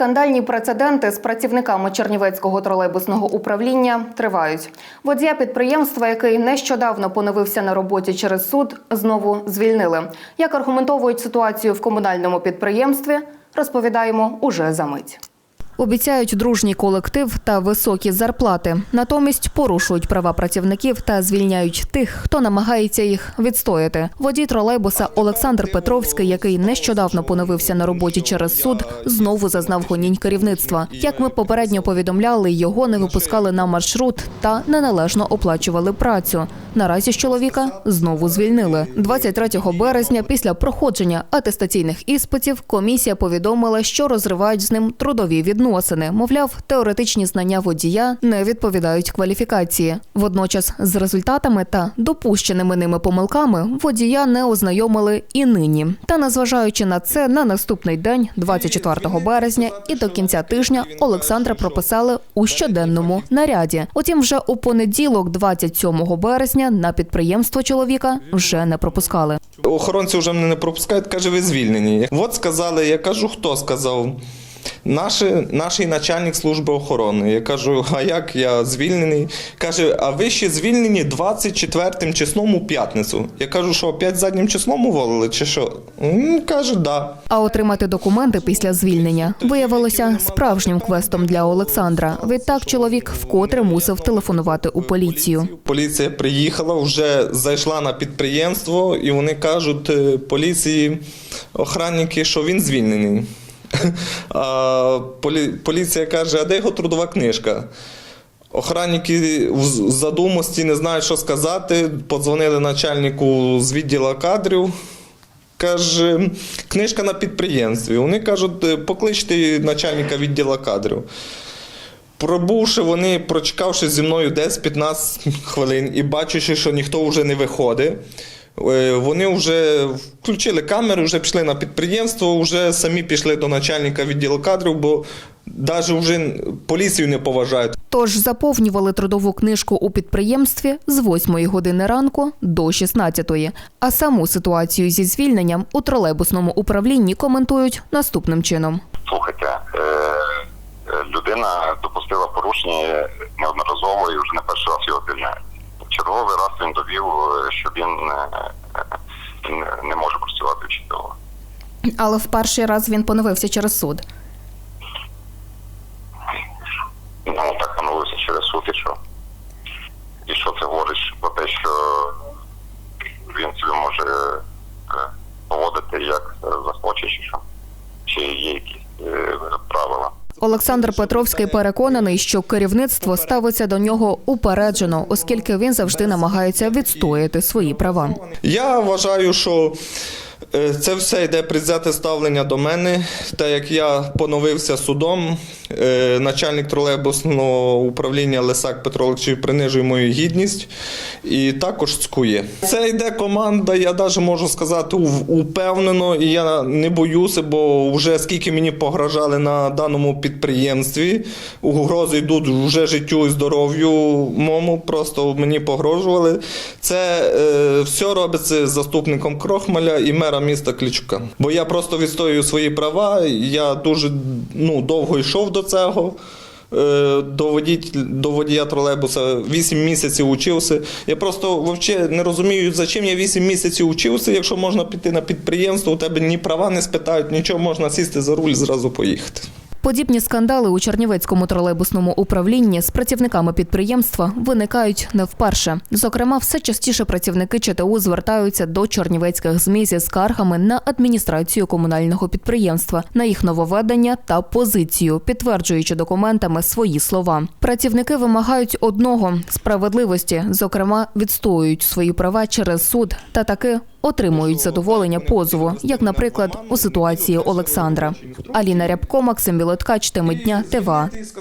Скандальні прецеденти з працівниками Чернівецького тролейбусного управління тривають. Водія підприємства, який нещодавно поновився на роботі через суд, знову звільнили. Як аргументовують ситуацію в комунальному підприємстві, розповідаємо уже за мить. Обіцяють дружній колектив та високі зарплати. Натомість порушують права працівників та звільняють тих, хто намагається їх відстояти. Водій тролейбуса Олександр Петровський, який нещодавно поновився на роботі через суд, знову зазнав гонінь керівництва. Як ми попередньо повідомляли, його не випускали на маршрут та неналежно оплачували працю. Наразі ж чоловіка знову звільнили. 23 березня, після проходження атестаційних іспитів, комісія повідомила, що розривають з ним трудові відносини. Мовляв, теоретичні знання водія не відповідають кваліфікації. Водночас з результатами та допущеними ними помилками водія не ознайомили і нині. Та незважаючи на це, на наступний день, 24 березня, і до кінця тижня Олександра прописали у щоденному наряді. Утім, вже у понеділок, 27 березня, на підприємство чоловіка вже не пропускали. Охоронці вже мене не пропускають, каже, ви звільнені. От сказали, я кажу, хто сказав? Наш, наш начальник служби охорони. Я кажу, а як я звільнений? Каже, а ви ще звільнені 24 числом у п'ятницю. Я кажу, що опять заднім числом уволили, чи що? М, Каже, да. А отримати документи після звільнення виявилося справжнім квестом для Олександра. Відтак чоловік вкотре мусив телефонувати у поліцію. Поліція приїхала, вже зайшла на підприємство, і вони кажуть е, поліції, охранники, що він звільнений. А полі- поліція каже, а де його трудова книжка? Охранники в задумості не знають, що сказати. Подзвонили начальнику з відділу кадрів. Каже, книжка на підприємстві. Вони кажуть, «Е, покличте начальника відділу кадрів. Пробувши вони, прочекавши зі мною десь 15 хвилин і бачачи, що ніхто вже не виходить, вони вже включили камеру, вже пішли на підприємство, вже самі пішли до начальника відділу кадрів, бо навіть вже поліцію не поважають. Тож заповнювали трудову книжку у підприємстві з 8 години ранку до 16. А саму ситуацію зі звільненням у тролейбусному управлінні коментують наступним чином. Слухайте, е, е, людина допустила порушення неодноразово і вже не перший раз його звільняють. Черговий раз він довів, е, що він е, е, не- не може працювати вчителем. Але в перший раз він поновився через суд. Ну так поновився через суд і що. І що це говорить про те, що він собі може поводити як захоче, чи що? Чи є якісь? Олександр Петровський переконаний, що керівництво ставиться до нього упереджено, оскільки він завжди намагається відстояти свої права. Я вважаю, що е, це все йде предвзяте ставлення до мене, так як я поновився судом, начальник тролейбусного управління Лисак Петро Олексійович принижує мою гідність і також цкує. Це йде команда, я навіть можу сказати, упевнено, і я не боюся, бо вже скільки мені погрожали на даному підприємстві, угрози йдуть вже життю і здоров'ю мому, просто мені погрожували. Це е, все робиться з заступником Крохмаля і мера міста Клічука. Бо я просто відстоюю свої права. Я дуже ну, довго йшов до цього. Е, До, водій, до водія тролейбуса 8 місяців учився. Я просто вовче не розумію, за чим я 8 місяців учився, якщо можна піти на підприємство, у тебе ні права не спитають, нічого можна сісти за руль, зразу поїхати. Подібні скандали у Чернівецькому тролейбусному управлінні з працівниками підприємства виникають не вперше. Зокрема, все частіше працівники ЧТУ звертаються до чернівецьких ЗМІ зі скаргами на адміністрацію комунального підприємства, на їх нововведення та позицію, підтверджуючи документами свої слова. Працівники вимагають одного справедливості, зокрема, відстоюють свої права через суд та таки отримують задоволення позову, як, наприклад, у ситуації Олександра. Аліна Рябко, Максим Білоткач, теми дня, ТВА.